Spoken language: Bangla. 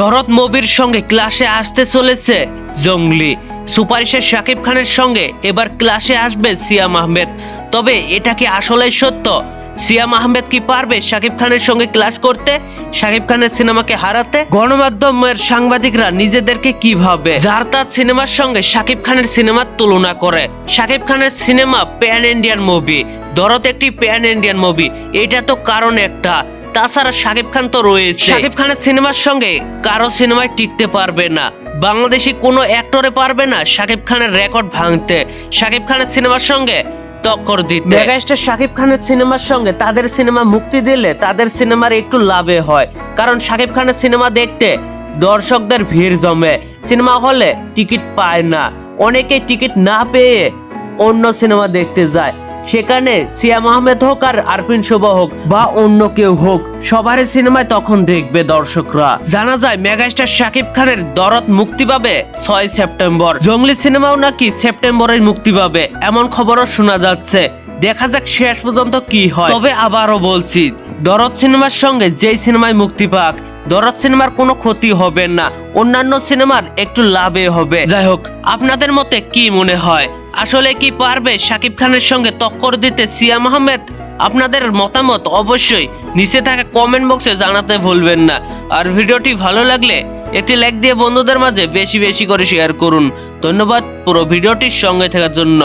দরদ মুভির সঙ্গে ক্লাসে আসতে চলেছে জঙ্গলি সুপারিশের শাকিব খানের সঙ্গে এবার ক্লাসে আসবে সিয়াম আহমেদ। তবে এটা কি আসলে সত্য? সিয়াম আহমেদ কি পারবে শাকিব খানের সঙ্গে ক্লাস করতে? শাকিব খানের সিনেমাকে হারাতে? গণমাধ্যমের সাংবাদিকরা নিজেদেরকে কি ভাবে? যার তার সিনেমার সঙ্গে শাকিব খানের সিনেমার তুলনা করে। শাকিব খানের সিনেমা প্যান ইন্ডিয়ান মুভি। দরদ একটি প্যান ইন্ডিয়ান মুভি। এটা তো কারণ একটা। তাছাড়া শাকিব খান তো রয়েছে। শাকিব খানের সিনেমার সঙ্গে কারও সিনেমায় টিকতে পারবে না। বাংলাদেশি কোনো অ্যাক্টরে পারবে না শাকিব খানের রেকর্ড ভাঙতে। শাকিব খানের সিনেমার সঙ্গে টক্কর দিতে। মেগাস্টার শাকিব খানের সিনেমার সঙ্গে তাদের সিনেমা মুক্তি দিলে তাদের সিনেমার একটু লাভে হয়। কারণ শাকিব খানের সিনেমা দেখতে দর্শকদের ভিড় জমে। সিনেমা হলে টিকিট পায় না। অনেকে টিকিট না পেয়ে অন্য সিনেমা দেখতে যায়। সেখানে সিয়াম আহমেদ হোক আর আরফিন শুভ হোক বা অন্য কেউ হোক, সবারই সিনেমায় তখন দেখবে দর্শকরা। জানা যায়, মেগাস্টার শাকিব খানের দরদ মুক্তি পাবে ছয় সেপ্টেম্বর। জঙ্গলি সিনেমাও নাকি সেপ্টেম্বরে মুক্তি পাবে, এমন খবরও শোনা যাচ্ছে। দেখা যাক শেষ পর্যন্ত কি হয়। তবে আবারও বলছি, দরদ সিনেমার সঙ্গে যেই সিনেমায় মুক্তি পাক, দরদ সিনেমার কোনো ক্ষতি হবে না। অন্যান্য সিনেমার একটু লাভে হবে। যাই হোক, আপনাদের মতে কি মনে হয়? আসলে কি পারবে শাকিব খানের সঙ্গে তক্কর দিতে সিয়াম আহমেদ আপনাদের মতামত অবশ্যই নিচে থাকা কমেন্ট বক্সে জানাতে ভুলবেন না। আর ভিডিওটি ভালো লাগলে এটি লাইক দিয়ে বন্ধুদের মাঝে বেশি বেশি করে শেয়ার করুন। ধন্যবাদ পুরো ভিডিওটির সঙ্গে থাকার জন্য।